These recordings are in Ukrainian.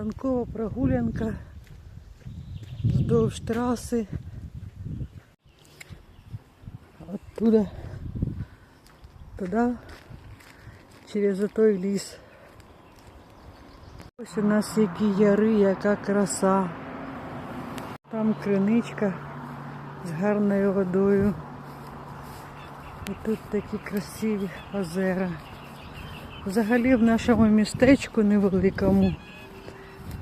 Ранкова прогулянка вздовж траси. Оттуда туди, через отой ліс. Ось у нас які яри, яка краса. Там криничка з гарною водою. І тут такі красиві озера. Взагалі в нашому містечку невеликому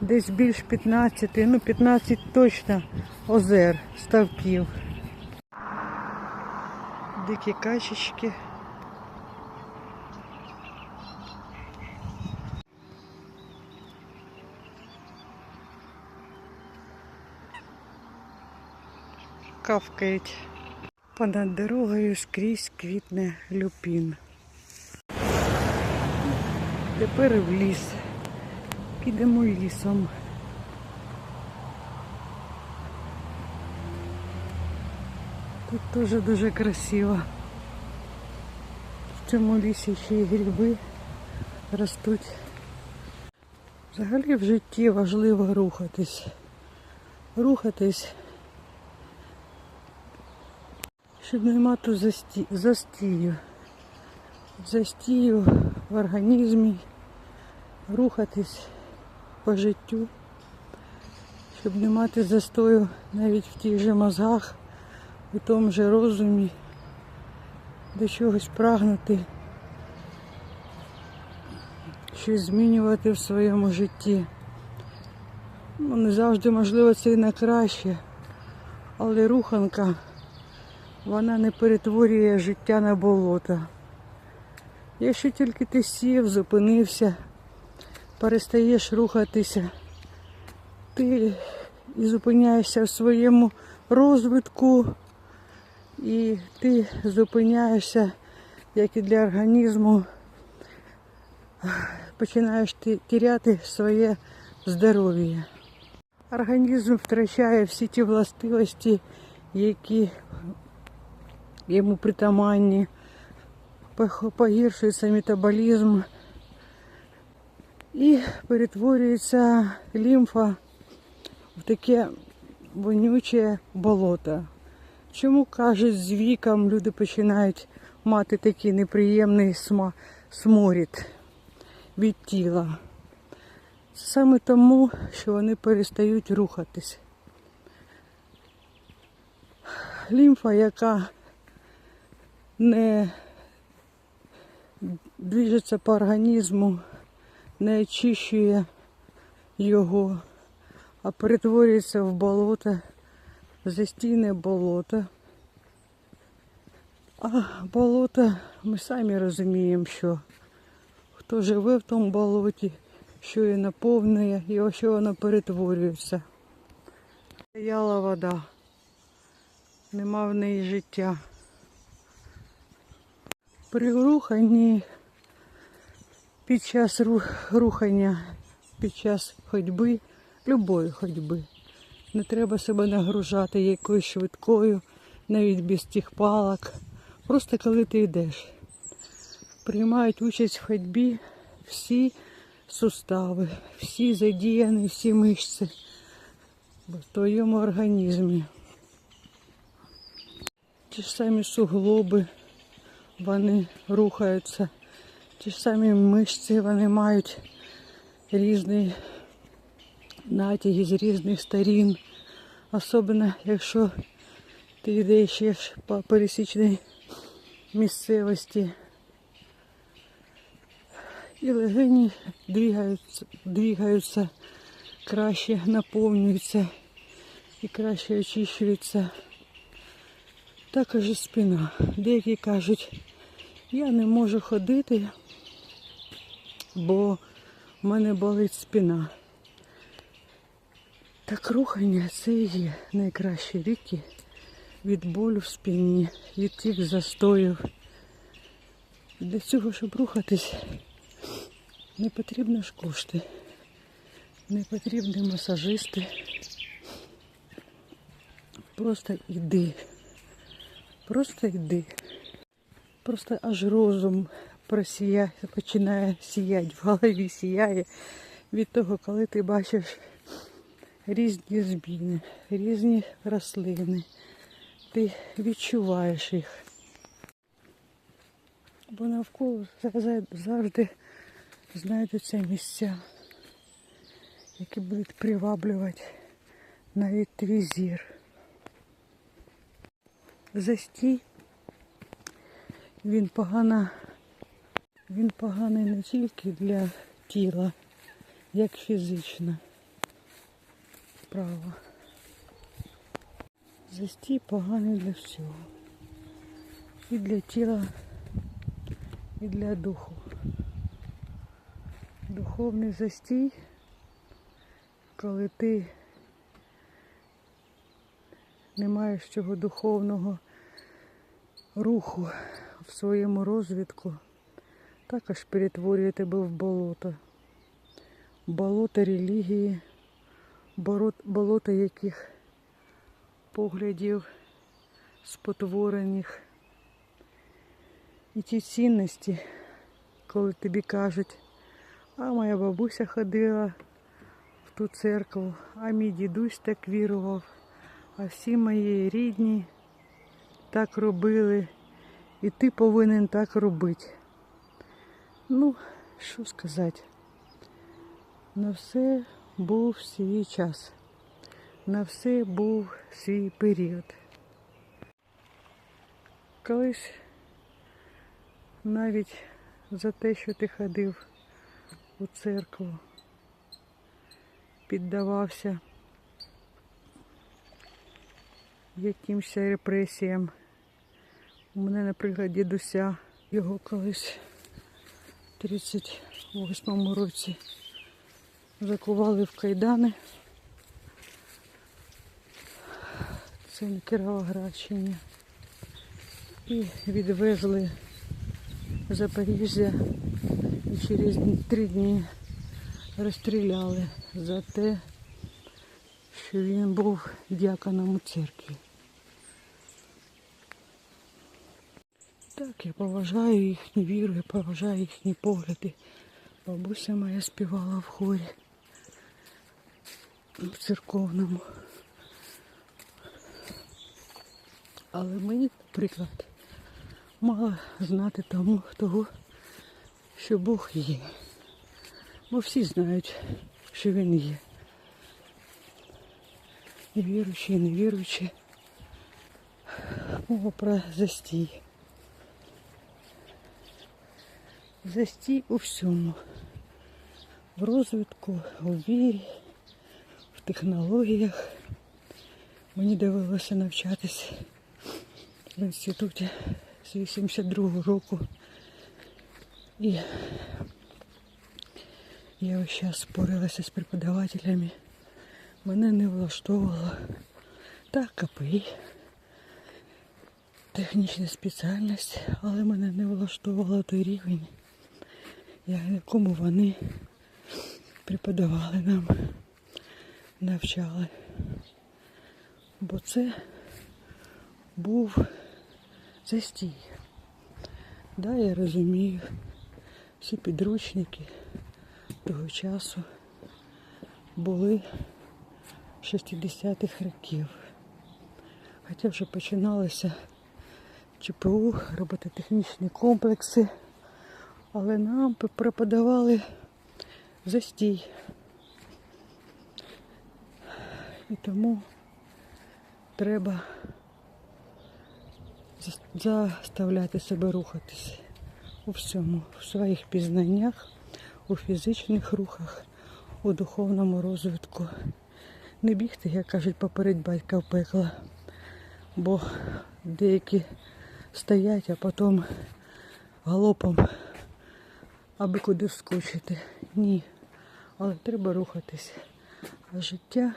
десь більш 15, ну 15 точно озер, ставків. Дикі качечки. Кавкають. Понад дорогою скрізь квітне люпін. Тепер в ліс. Підемо лісом. Тут теж дуже красиво. В цьому лісі ще й гриби ростуть. Взагалі в житті важливо рухатись. Рухатись, щоб не мати засті... застію. Застію в організмі, рухатись по життю, щоб не мати застою навіть в тих же мозгах, у тому же розумі, до чогось прагнути, щось змінювати в своєму житті. Ну, не завжди можливо це і на краще, але руханка, вона не перетворює життя на болото. Якщо тільки ти сів, зупинився, перестаєш рухатися, ти і зупиняєшся в своєму розвитку, і ти зупиняєшся, як і для організму, починаєш ти тіряти своє здоров'я. Організм втрачає всі ті властивості, які йому притаманні. Погіршується метаболізм і перетворюється лімфа в таке вонюче болото. Чому кажуть, з віком люди починають мати такий неприємний сморід від тіла? Саме тому, що вони перестають рухатись. Лімфа, яка не движеться по організму, не очищує його, а перетворюється в болото, застійне болото. А болото, ми самі розуміємо, що хто живе в тому болоті, що її наповнює і ось що воно перетворюється. Стояла вода, нема в неї життя. При руханні, під час рухання, під час ходьби, любої ходьби, не треба себе нагружати якоюсь швидкою, навіть без тих палок. Просто коли ти йдеш. Приймають участь в ходьбі всі сустави, всі задіяні, всі мишці в твоєму організмі. Ті ж самі суглоби вони рухаються. Ті ж самі мишці вони мають різні натяги з різних сторін. Особливо, якщо ти йдеш по пересічній місцевості. І легені двигаються, двигаються, краще наповнюються і краще очищуються. Також і спина. Деякі кажуть, я не можу ходити, бо в мене болить спина. Так рухання це і є найкращі ліки від болю в спині, від тих застоїв. Для цього, щоб рухатись, не потрібно ж кошти, не потрібні масажисти. Просто йди. Просто йди. Просто аж розум просія, починає сіяти, в голові сіяє. від того, коли ти бачиш різні зміни, різні рослини. Ти відчуваєш їх. Бо навколо завжди знайдуться місця, які будуть приваблювати навіть твій зір. Застій, він погано, він поганий не тільки для тіла, як фізично. Право. Застій поганий для всього. І для тіла, і для духу. Духовний застій, коли ти не маєш цього духовного руху в своєму розвитку, також перетворює тебе в болото. Болото релігії, болото яких поглядів спотворених. І ті цінності, коли тобі кажуть, а моя бабуся ходила в ту церкву, а мій дідусь так вірував, а всі мої рідні так робили, і ти повинен так робити. Ну, що сказати, на все був свій час, на все був свій період. Колись навіть за те, що ти ходив у церкву, піддавався якимось репресіям. У мене, наприклад, дідуся його колись в 38-му році закували в кайдани. Це на Кіровоградщині. І відвезли Запоріжжя і через три дні розстріляли за те, що він був дяконом у церкві. Так, я поважаю їхню віру, я поважаю їхні погляди. Бабуся моя співала в хорі в церковному. Але мені, наприклад, мало знати тому, того, що Бог є. Бо всі знають, що він є. І віруючі, і невіруючі. Мова про застій. Застій у всьому. В розвитку, у вірі, в технологіях. Мені довелося навчатись в інституті з 82-го року. І я ось час спорилася з преподавателями. Мене не влаштовувало так КПІ, технічна спеціальність, але мене не влаштовувало той рівень, якому вони преподавали нам, навчали. Бо це був застій. Да, я розумію, всі підручники того часу були 60-х років. Хоча вже починалися ЧПУ, робототехнічні комплекси, але нам преподавали застій. І тому треба заставляти себе рухатись у всьому, у своїх пізнаннях, у фізичних рухах, у духовному розвитку. Не бігти, як кажуть, поперед батька в пекло, бо деякі стоять, а потім галопом, аби куди вскочити. Ні. Але треба рухатись. А життя,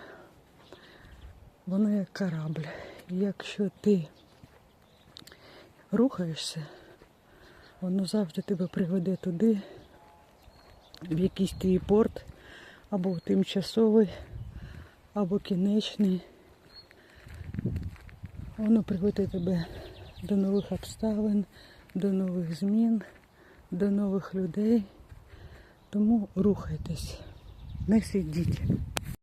воно як корабль. Якщо ти рухаєшся, воно завжди тебе приведе туди, в якийсь твій порт, або тимчасовий, або кінечний. Воно приведе тебе до нових обставин, до нових змін, до нових людей. Тому рухайтесь. не сидіть.